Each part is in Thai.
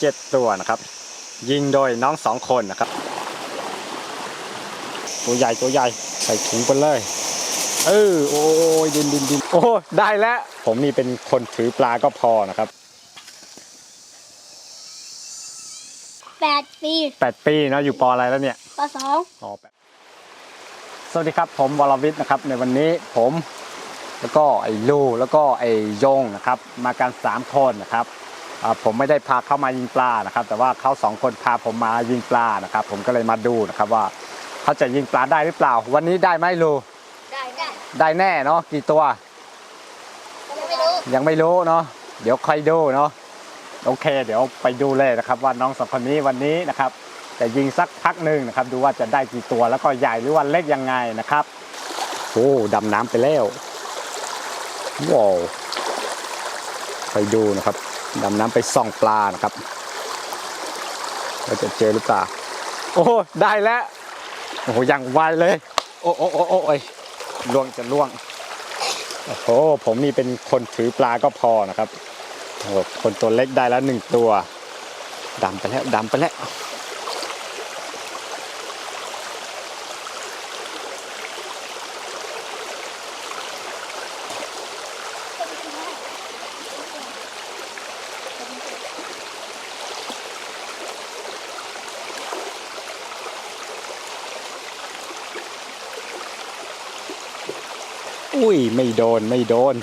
เจ็ดตัวนะครับ ยิงโดยน้องสองคนนะครับตัวใหญ่ตัวใหญ่ใส่ถุงไปเลยเออโอ้ยดินดินดินโอ้ได้แล้ว ผมนี่เป็นคนถือปลาก็พอนะครับแปดปีแปดปีเนาะอยู่ปออะไรแล้วเนี่ยปสองอ๋อแปดสวัสดีครับ ผมวรวิทย์นะครับ ในวันนี้ผม แล้วก็ไอ้ลูแล้วก็ไอ้โยงนะครับ มากันสามคนนะครับอ่า ผมไม่ได้พาเข้ามายิงปลานะครับ แต่ว่าเขาสองคนพาผมมายิงปลานะครับ ผมก็เลยมาดูนะครับว่าเขาจะยิงปลาได้หรือเปล่า วันนี้ได้ไหมลูได้ได้ได้แน่เนาะกี่ตัวยังไม่รู้ยังไม่รู้เนาะเดี๋ยวค่อยดูเนาะโอเค เดี๋ยวไปดูเลยนะครับว่าน้องสองคนนี้วันนี้นะครับจะยิงสักพักหนึ่งนะครับ ดูว่าจะได้กี่ตัวแล้วก็ใหญ่หรือว่าเล็กยังไงนะครับโอ้ดำน้ำไปแล้วว้าวไปดูนะครับ ดำน้ำไปส่องปลานะครับว่าจะเจอหรือเปล่า โอ้ได้แล้วโอ้โหยังไวเลยโอ้โอ้โอ้โอ้โอ้ยล่วงจะล่วงโอ้โหผมนี่เป็นคนถือปลาก็พอนะครับโอ้โหคนตัวเล็กได้แล้วหนึ่งตัวดำไปแล้วดำไปแล้ว อุ้ย ไม่โดนไม่โดน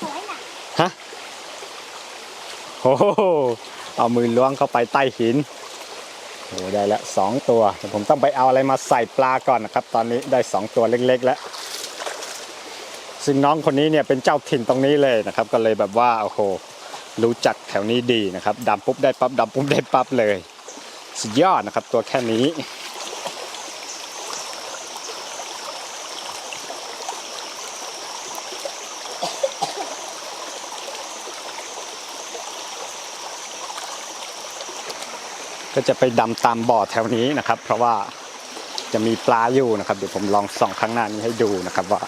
สวยน่ะฮะโอ้โหเอามือล้วงเข้าไปใต้หินโอ้ได้แล้วสองตัวแต่ผมต้องไปเอาอะไรมาใส่ปลาก่อนนะครับ ตอนนี้ได้สองตัวเล็กๆแล้ว ซึ่งน้องคนนี้เนี่ยเป็นเจ้าถิ่นตรงนี้เลยนะครับ ก็เลยแบบว่าโอ้โหรู้จักแถวนี้ดีนะครับดำปุ๊บได้ปั๊บดำปุ๊บได้ปั๊บเลยสุดยอดนะครับตัวแค่นี้ก็จะไปดำตามบ่อแถวนี้นะครับ เพราะว่าจะมีปลาอยู่นะครับ เดี๋ยวผมลองส่องข้างหน้านี้ให้ดูนะครับว่า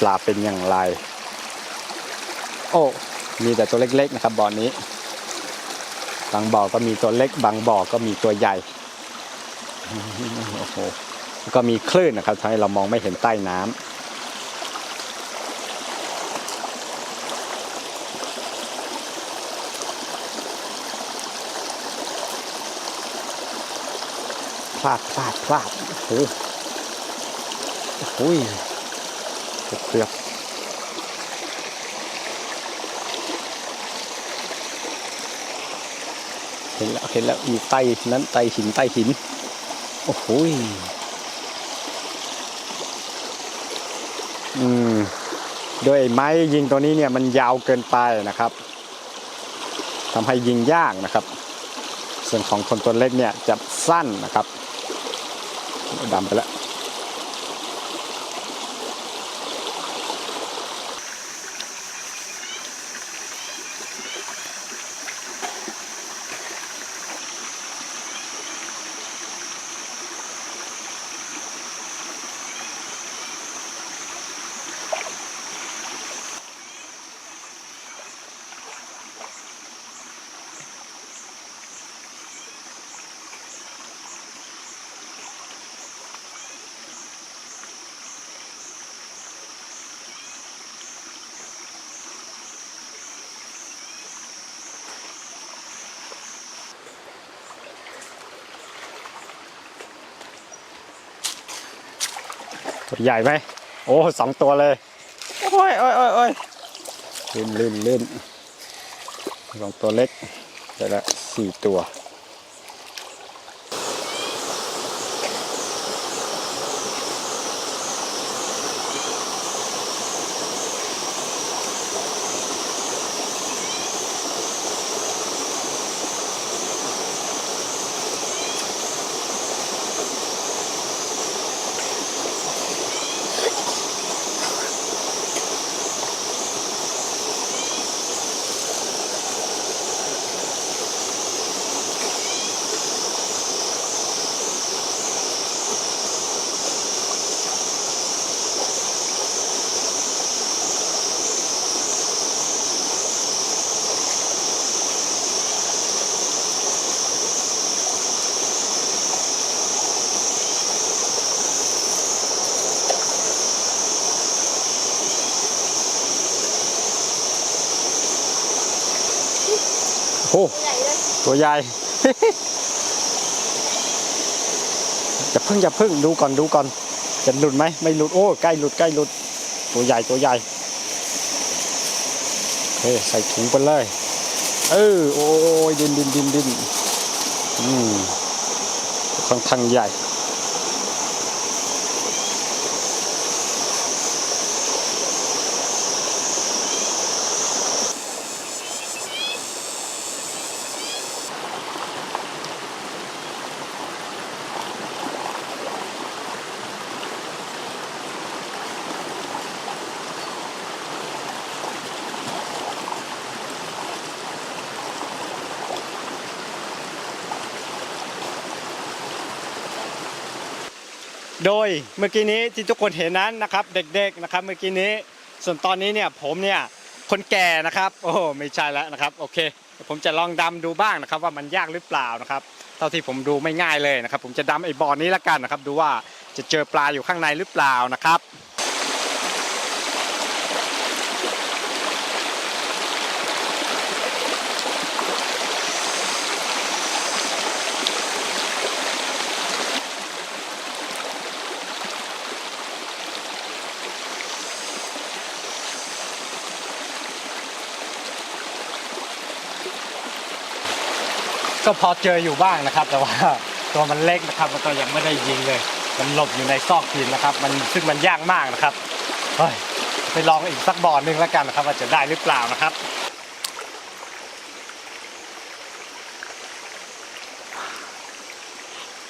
ปลาเป็นอย่างไร โอ้ มีแต่ตัวเล็กๆนะครับบ่อนี้ บางบ่อก็มีตัวเล็ก บางบ่อก็มีตัวใหญ่โอ้โหแล้วก็มีคลื่นนะครับทำให้เรามองไม่เห็นใต้น้ำพลาดพลาดพลาดโอ้โห โอ้โหเกือบเห็นแล้วเห็นแล้วอยู่ใต้นั้นใต้หินใต้หิน โอ้โหอืมโดยไม้ยิงตัวนี้เนี่ยมันยาวเกินไปนะครับทำให้ยิงยากนะครับ ส่วนของคนตัวเล็กเนี่ยจะสั้นนะครับดำไปแล้ว ตัวใหญ่ไหมโอ้สองตัวเลย โอ้ยโอ้ยโอ้ยโอ้ยลื่นลื่นลื่นสองตัวเล็กได้ละสี่ตัว อ้ตัวใหญ่ จะพึ่งจะพึ่งดูก่อนดูก่อน จะหลุดไหมไม่หลุดโอ้ใกล้หลุดใกล้หลุด ตัวใหญ่ตัวใหญ่เฮ้ยใส่ถุงไปเลย เออโอ้ยดินดินดินดินอืมค่อนข้างใหญ่ โดยเมื่อกี้นี้ที่ทุกคนเห็นนั้นนะครับ เด็กๆนะครับ เมื่อกี้นี้ ส่วนตอนนี้เนี่ยผมเนี่ยคนแก่นะครับ โอ้ไม่ใช่แล้วนะครับโอเคผมจะลองดำดูบ้างนะครับ ว่ามันยากหรือเปล่านะครับ เท่าที่ผมดูไม่ง่ายเลยนะครับ ผมจะดำไอ้บ่อนี้ละกันนะครับ ดูว่าจะเจอปลาอยู่ข้างในหรือเปล่านะครับ ก็พอเจออยู่บ้างนะครับ แต่ว่าตัวมันเล็กนะครับมันก็ยังไม่ได้ยิงเลย มันหลบอยู่ในซอกหินนะครับ มันซึ่งมันยากมากนะครับเฮ้ยไปลองอีกสักบ่อหนึงแล้วกันนะครับ ว่าจะได้หรือเปล่านะครับ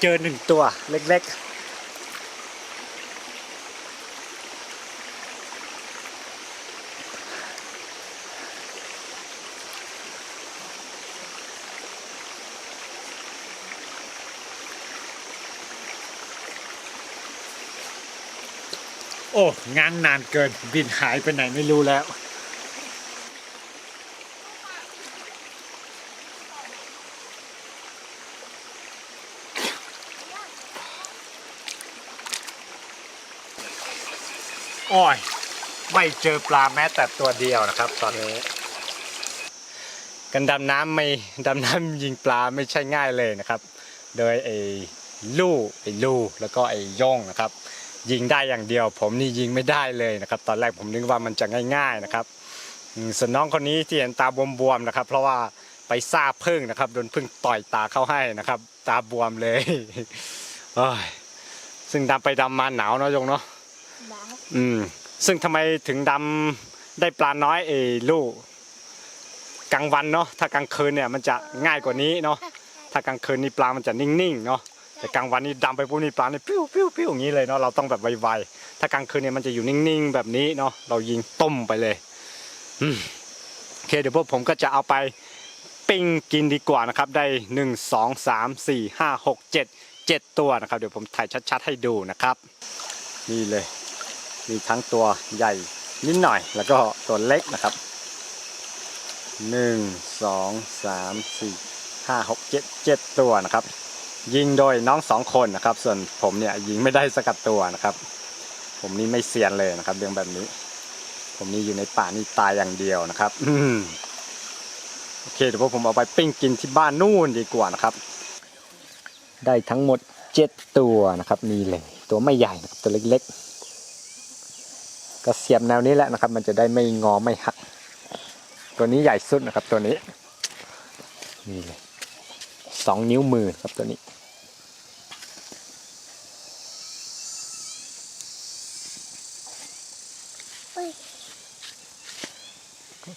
เจอหนึ่งตัวเล็กๆ อ้งานนานเกิน บินหายไปไหนไม่รู้แล้วโอ้ยไม่เจอปลาแม้แต่ตัวเดียวนะครับ ตอนนี้ กันดำน้ำไม่ดำน้ำยิงปลาไม่ใช่ง่ายเลยนะครับ โดยไอ้ลู่ไอ้ลู่แล้วก็ไอ้ย่องนะครับ ยิงได้อย่างเดียว ผมนี่ยิงไม่ได้เลยนะครับ ตอนแรกผมนึกว่ามันจะง่าย ๆนะครับอืมส่วนน้องคนนี้ที่เห็นตาบวมๆนะครับ เพราะว่าไปซาพึ่งนะครับโดนพึ่งต่อยตาเข้าให้นะครับ ตาบวมเลยโอ้ยซึ่งดำไปดำมาหนาวเนาะยงเนาะหนาวอืม ซึ่งทำไมถึงดำได้ปลาน้อยเอลูกกลางวันเนาะถ้ากลางคืนเนี่ยมันจะง่ายกว่านี้เนาะถ้ากลางคืนนี่ปลามันจะนิ่งๆเนาะ แต่กลางวันนี่ดำไปปุ๊บนี่ปลาเนี่ยปิ้วปิ้วปิ้วอย่างนี้เลยเนาะเราต้องแบบไวๆถ้ากลางคืนเนี่ยมันจะอยู่นิ่งๆแบบนี้เนาะเรายิงต้มไปเลยอืมโอเคเดี๋ยวพวกผมก็จะเอาไปปิ้งกินดีกว่านะครับได้หนึ่งสองสามสี่ห้าหกเจ็ดเจ็ดตัวนะครับ เดี๋ยวผมถ่ายชัด ๆ ให้ดูนะครับ นี่เลย มีทั้งตัวใหญ่นิดหน่อย แล้วก็ตัวเล็กนะครับหนึ่งสองสามสี่ห้าหกเจ็ดเจ็ดตัวนะครับ ยิงโดยน้องสองคนนะครับ ส่วนผมเนี่ยยิงไม่ได้สกัดตัวนะครับ ผมนี่ไม่เซียนเลยนะครับเรื่องแบบนี้ ผมนี่อยู่ในป่านี่ตายอย่างเดียวนะครับโอเคเดี๋ยวพวกผมเอาไปปิ้งกินที่บ้านนู่นดีกว่านะครับ ได้ทั้งหมดเจ็ดตัวนะครับนี่เลยตัวไม่ใหญ่นะครับตัวเล็กๆ ก็เสียบแนวนี้แหละนะครับ มันจะได้ไม่งอไม่หัก ตัวนี้ใหญ่สุดนะครับตัวนี้นี่เลยสองนิ้วมือครับตัวนี้ เฮ้ย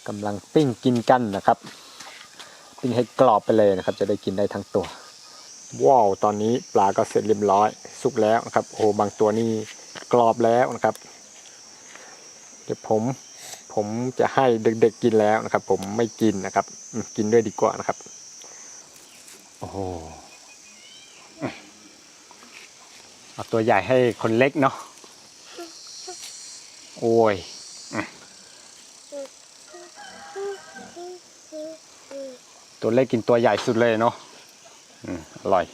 ก็กำลังปิ้งกินกันนะครับ ปิ้งให้กรอบไปเลยนะครับ จะได้กินได้ทั้งตัว ว้าว ตอนนี้ปลาก็เสร็จเรียบร้อย สุกแล้วนะครับ โอ้บางตัวนี่กรอบแล้วนะครับ เดี๋ยวผมผมจะให้เด็กๆกินแล้วนะครับ ผมไม่กินนะครับอืมกินด้วยดีกว่านะครับ โอ้โหเอาตัวใหญ่ให้คนเล็กเนาะโอ้ย ตัวเล็กกินตัวใหญ่สุดเลยเนาะอืมอร่อย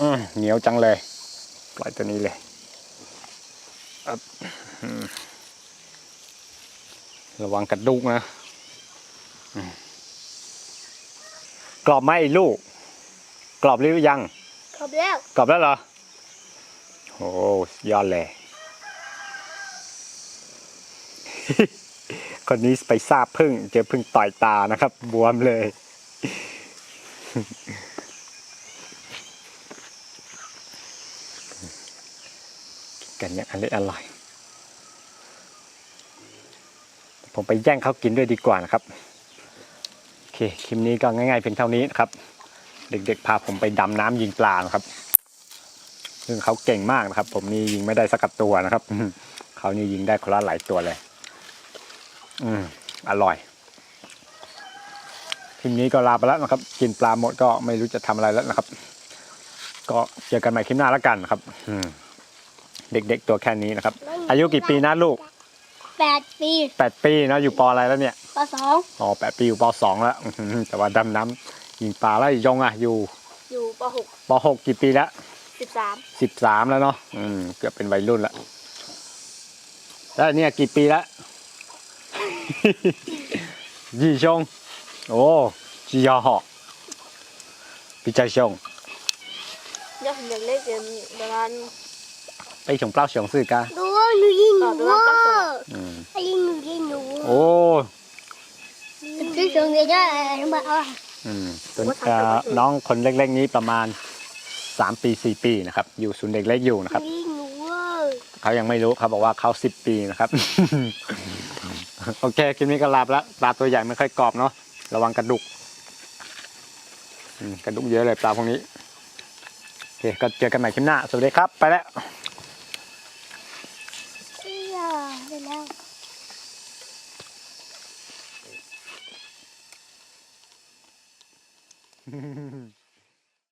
อืมเหนียวจังเลย ปล่อยตัวนี้เลยอับอืมระวังกระดูกนะอืมกรอบไหมไอ้ลูก กรอบหรือยังครบแล้ว กรอบแล้วเหรอ โอ้สุดยอดเลย คนนี้ไปทราบพึ่งเจอพึ่งต่อยตานะครับ บวมเลย กันอย่างอร่อยอร่อย ผมไปแย่งเขากินด้วยดีกว่านะครับ โอเค คลิปนี้ก็ง่ายๆเพียงเท่านี้นะครับ เด็กๆ พาผมไปดำน้ำยิงปลานะครับ ซึ่งเขาเก่งมากนะครับ ผมนี่ยิงไม่ได้สักกับตัวนะครับ เขานี่ยิงได้คนละหลายตัวเลย อืมอร่อยทีนี้ก็ลาไปแล้วนะครับ กินปลาหมดก็ไม่รู้จะทำอะไรแล้วนะครับ ก็เจอกันใหม่คลิปหน้าแล้วกันนะครับ อืมเด็กๆตัวแค่นี้นะครับ อายุกี่ปีนะลูกแปดปีแปดปีเนาะอยู่ปออะไรแล้วเนี่ยปสองอ๋อแปดปีอยู่ปสองแล้วอื้อหือแต่ว่าดำน้ำยิงปลาแล้วยงอะอยู่ อยู่ปหกปหกกี่ปีแล้วสิบสามสิบสามแล้วเนาะอืมเกือบเป็นวัยรุ่นแล้วแล้วเนี่ยกี่ปีแล้ว ยี่ชงโอ้จียอหอกปีใจชงยอดเด็กเล็กเกินประมาณไปชงเปล่าชงซื่อกาดูหนูยิงหนูว่าอืมไอ้ยิงหนูยิงหนูโอ้ที่ถึงเนี่ยจะมาเอาอืมส่วนเอ่อน้องคนเล็กๆนี้ประมาณสามปีสี่ปีนะครับ อยู่ศูนย์เด็กเล็กอยู่นะครับยิงหนูว่าเขายังไม่รู้เขาบอกว่าเขาสิบปีนะครับ โอเคคลิปนี้ก็ลาบแล้วปลาตัวใหญ่ไม่ค่อยกรอบเนาะระวังกระดุกกระดุกเยอะเลยปลาพวกนี้โอเคก็เจอกันใหม่คลิปหน้า สวัสดีครับ ไปแล้ว